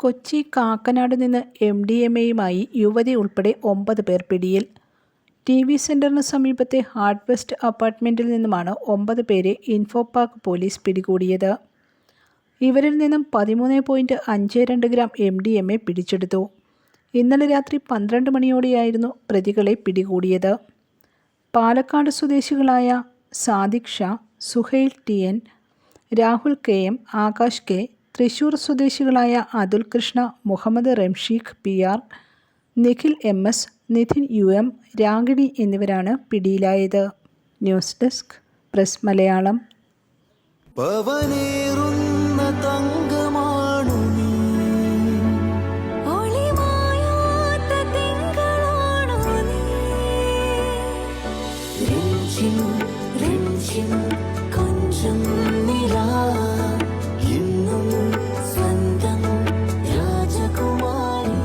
കൊച്ചി കാക്കനാട് നിന്ന് M D M എയുമായി യുവതി ഉൾപ്പെടെ ഒമ്പത് പേർ പിടിയിൽ. ടി വി സെന്ററിന് സമീപത്തെ ഹാർഡ്വെസ്റ്റ് അപ്പാർട്ട്മെന്റിൽ നിന്നുമാണ് ഒമ്പത് പേരെ ഇൻഫോ പോലീസ് പിടികൂടിയത്. ഇവരിൽ നിന്നും പതിമൂന്ന് പോയിന്റ് അഞ്ച് രണ്ട് gram M D M A പിടിച്ചെടുത്തു. ഇന്നലെ രാത്രി പന്ത്രണ്ട് മണിയോടെയായിരുന്നു പ്രതികളെ പിടികൂടിയത്. പാലക്കാട് സ്വദേശികളായ Sadiq Shah Suhail T N Rahul K M Akash K Thrissur സ്വദേശികളായ Athul Krishna Muhammad Ramsheeq P R Nikhil M S Nidhin U M Ragini എന്നിവരാണ് പിടിയിലായത്. News desk press Malayalam. Thank തങ്കമാണു